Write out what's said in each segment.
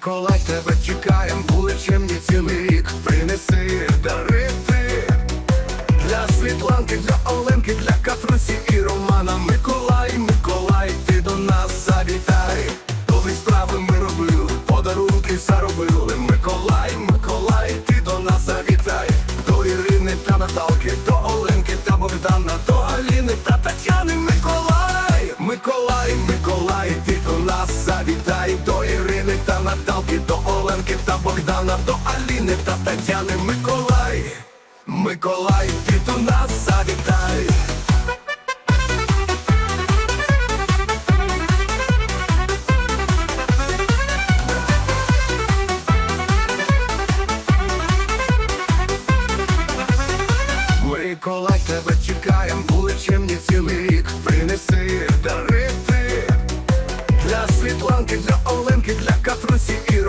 Миколай, тебе чекаєм, вуличем не цілий рік. Принеси дари ти Для Світланки, для Оленки, для Катрусі і Романа. Миколай, Миколай, ти до нас завітай. Добрі справи ми робили, подарунки заробили. Миколай, Миколай, ти до нас завітай. До Ірини та Наталки, до Оленки та Богдана, до Аліни та Тетяни. Богдана, до Аліни та Тетяни Миколай. Миколай, ти до нас завітай. Миколай, тебе чекаєм, були чимні цілий рік. Принеси дари для Світланки, для Оленки, для Катрусі і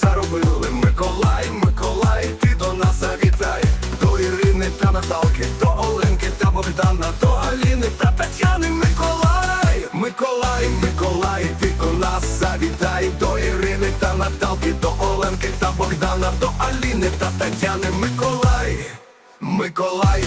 заробили. Миколай, Миколай, ти до нас завітай. До Ірини та Наталки, до Оленки та Богдана, до Аліни та Тетяни. Миколай, Миколай, Миколай, ти до нас завітай. До Ірини та Наталки, до Оленки та Богдана, до Аліни та Тетяни. Миколай, Миколай,